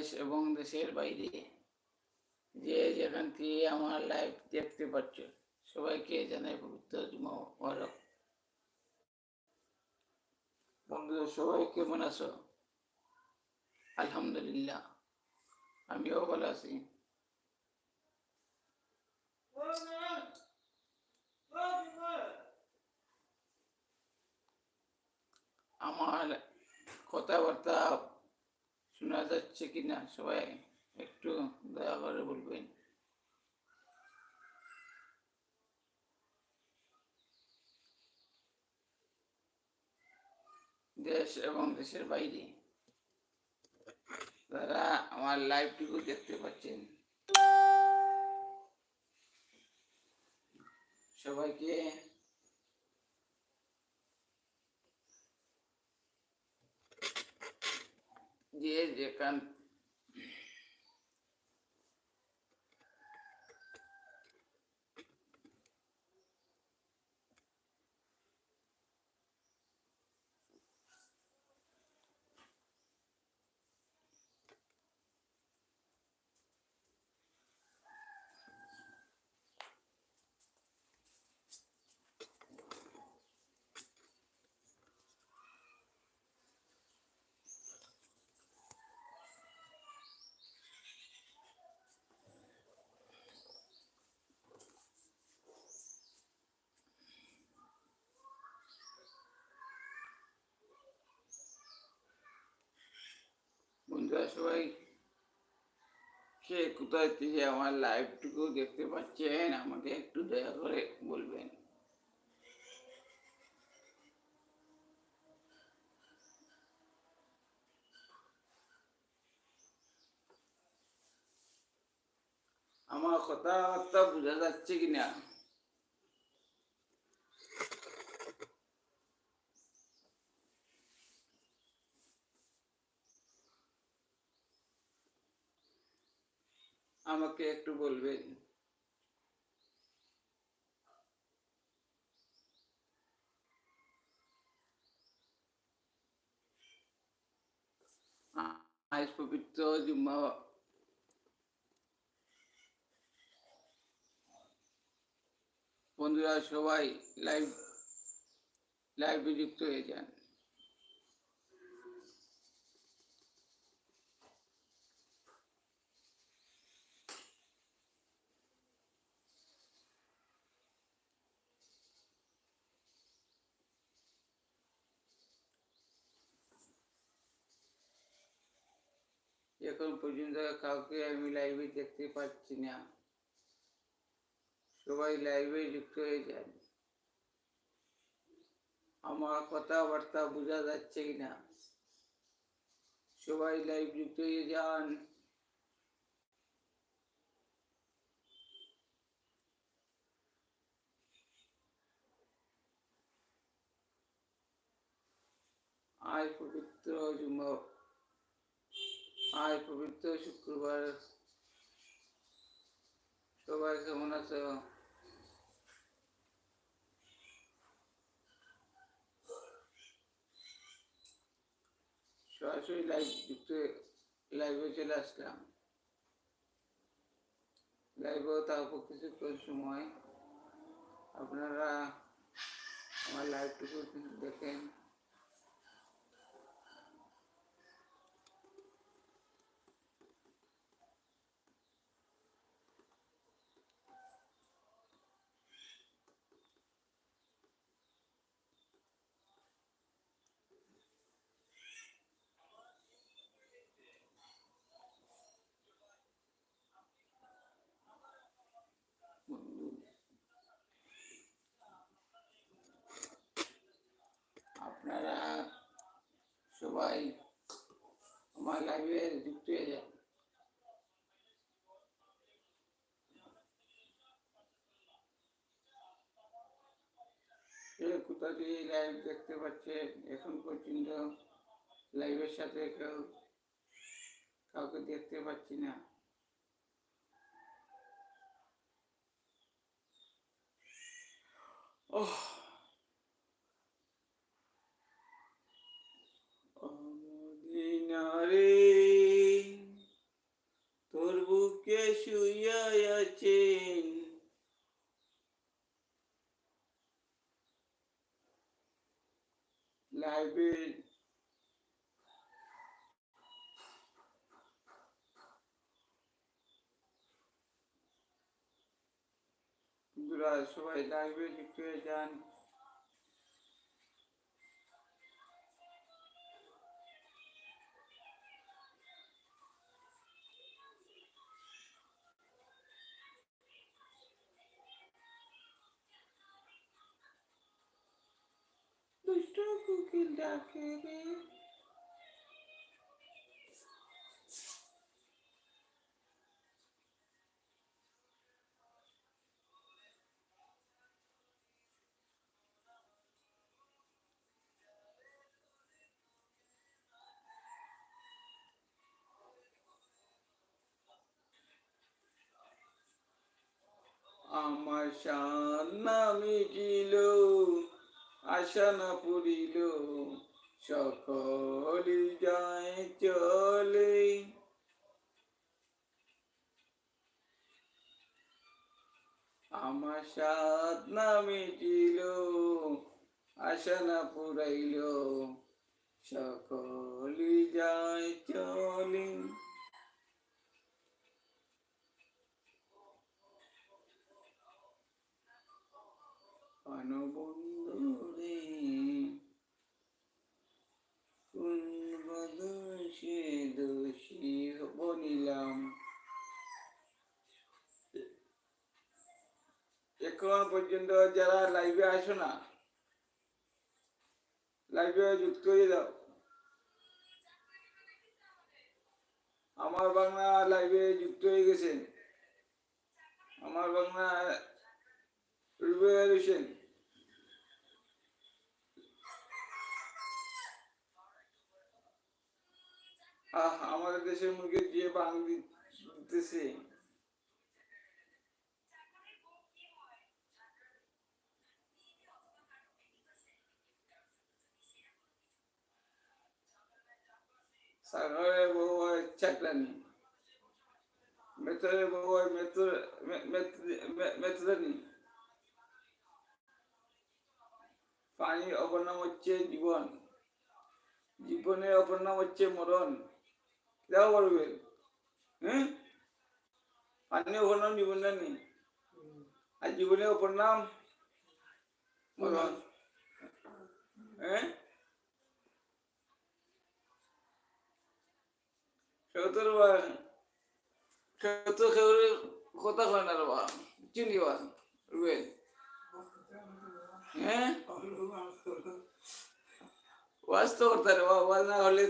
দেশ এবং দেশের বাইরে। যে যেখান থেকে আমার লাইভ দেখতে পাচ্ছ, সবাইকে জানাই পবিত্র জুমা বন্ধুরা, সবাই কেমন আছো? আলহামদুলিল্লাহ, আমিও ভালো আছি। আমার কথাবার্তা শোনা যাচ্ছে কিনা সবাই একটু দয়া করে বলবেন। দেশ এবং দেশের বাইরে তারা আমার লাইভটুকু দেখতে পাচ্ছেন। সবাইকে যে যেখান বন্ধুরা সবাই কে কোথায় থেকে আমার লাইভটুকু দেখতে পাচ্ছেন, আমাকে একটু দয়া করে বলবেন। আমার কথাবার্তা বোঝা যাচ্ছে কিনা? আমাকে একটু বলবেন। আজ পবিত্র জুম্মা। বন্ধুরা সবাই লাইভ লাইভে যুক্ত হয়ে যান। এখন পর্যন্ত কাউকে আমি লাইভে দেখতে পাচ্ছি না। সবাই লাইভে যুক্ত হয়ে যান আমার কথাবার্তা বোঝা যাচ্ছে কিনা? সবাই লাইভ যুক্ত হয়ে যান। আজ পবিত্র জুম্মা আজ পবিত্র শুক্রবার। সবাই কেমন আছো? সরাসরি লাইভ যুক্ত লাইভে চলে আসলাম। লাইভেও তারপর কিছুক্ষণ সময়। আপনারা আমার লাইভটুকু দেখেন আপনারা সবাই আমার লাইভে যুক্ত হয়ে কোথা দিয়ে লাইভ দেখতে পাচ্ছে, এখন পর্যন্ত লাইভের সাথে কেউ কাউকে দেখতে পাচ্ছি না। ওহ লাইভে বন্ধুরা সবাই লাইভে যুক্ত হয়ে যান। কুকিল ডাকে রে আমার শান নামি আশা না পুরিল সকলি যায় চলে। আমার সাত না মিটিল আশা পুরাইল সকলি যায় চলে। বন্ধুরে পর্যন্ত যারা লাইভে আসো না লাইভে যুক্ত হয়ে যাও। আমার বাংলা লাইভে যুক্ত হয়ে গেছেন আমার বাংলা রুবেল আহ, আমাদের দেশের মুরগি দিয়ে বাং দিতেছে। সাগরে বউ হয় চাকরানি মেথরে বউ হয় মেথর মেথরানি পানির অপর নাম হচ্ছে জীবন। জীবনের অপর নাম হচ্ছে মরণ। কেউ বলবে হ্যাঁ? পানির অপর নাম জীবন জানি আর জীবনের অপর নাম মরণ। হ্যাঁ? সেউতর বা সেউতর খেউরে কথা কয় না রে বা চিনি বা রুবেল হ্যাঁ? ওয়াজ তো করতে রে ওয়াজ না হলে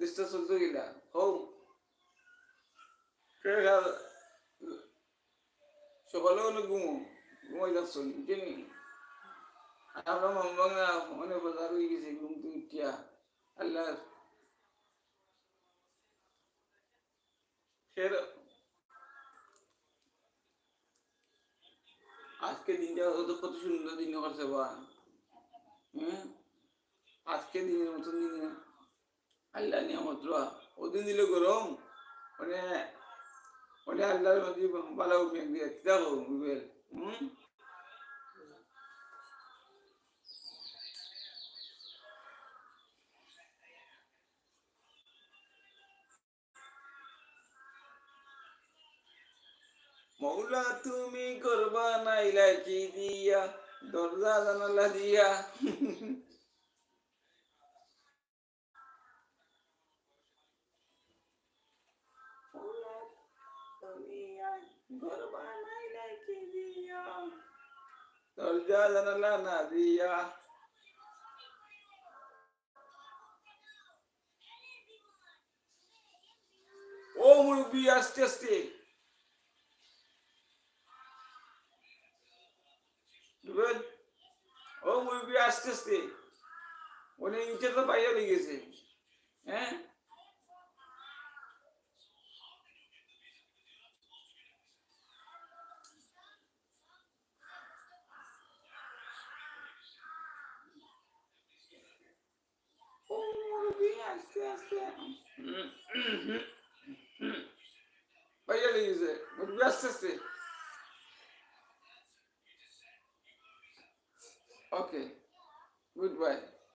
দেশটা চলতো গিলা হও। সকালে অনেক ঘুমো। ঘুমাই যাচ্ছ চিনি আমরা মামা অনেক বাজার হয়ে গেছে, ঘুম তো উঠিয়া। আল্লাহ ফের আজকে দিনটা তো কত সুন্দর দিন করছে বা। হ্যাঁ? আজকে দিনের মতন দিন আল্লাহ নিয়ামত ওদিন দিলে গরম। ওটা ওটা আল্লাহ ভালো মেঘ দিয়ে বুঝবেন হুম? মৌলা তুমি করবা নাইলা কি দিয়া, দরজা জানালা দিয়া, দরজা জানালা না দিয়া। ও মুরব্বী, আস্তে আস্তে। ও মুরব্বী আস্তে আস্তে উনি ইটে তো বাইরে লেগেছে হ্যাঁ ও মুরব্বী আস্তে আস্তে